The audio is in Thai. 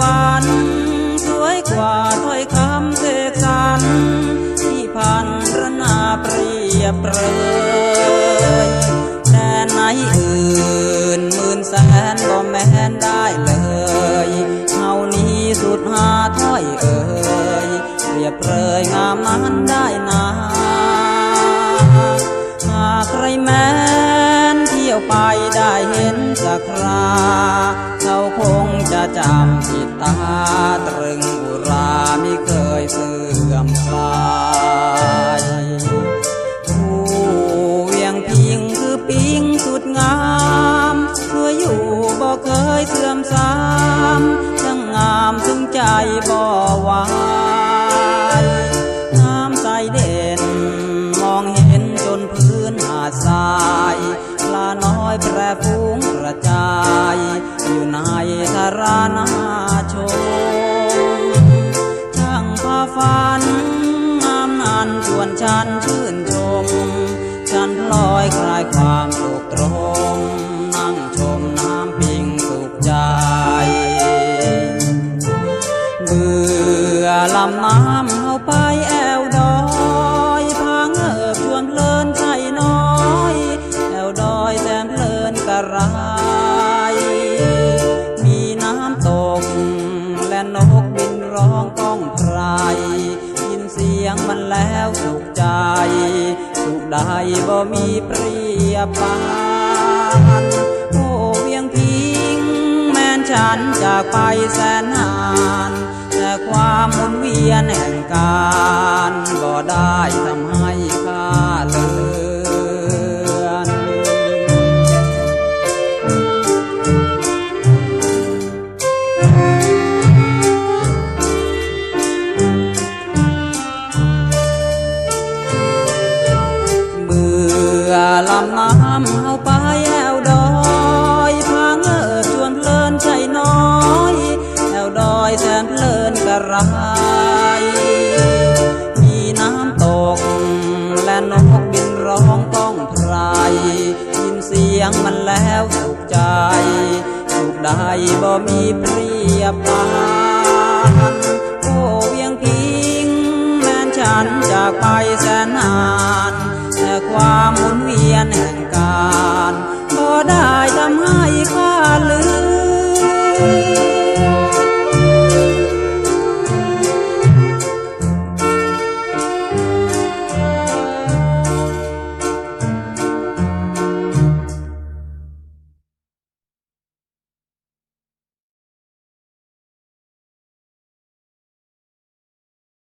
วรรค์สวยกว่าถ้อยคำเสกสันที่พันระนาเปรียบเปรยแต่ไหนอื่นหมื่นแสนก็แม่นได้เลยเฮานี้สุดหาถ้อยเอ่ยเปรียบเปรยงามนั้นได้นาหากใครแม้นเที่ยวไปได้เห็นสักคราเขาคง จะจำผิดตาตรึงบุรามิเคยเสื่อมคลายผู้เวียงพิงคือปิงสุดงามเพื่ออยู่บ่เคยเสื่อมสามทั้งงามถึงใจบ่วา ฉันชื่นชม ฉันลอยคลายความสุขตรม นั่งชมน้ำปิงสุขใจ เบื่อลำน้ำเอาไป สุขใจ สุขใดบ่มีเปรียบปานโอ้เวียงพิง แม่นฉันจากไปแสนนาน แต่ความหมุนเวียนแห่งกา ลำน้ำเอาไปแอวดอยพาเงิบชวนเพลินใจน้อยแอวดอยแสนเพลินกระไรมีน้ำตก และนกบินร้องก้องไพรยินเสียงมันแล้วสุขใจสุขใดบ่มีเปรียบปานโอ้เวียงพิงแม้นฉันจากไปแสน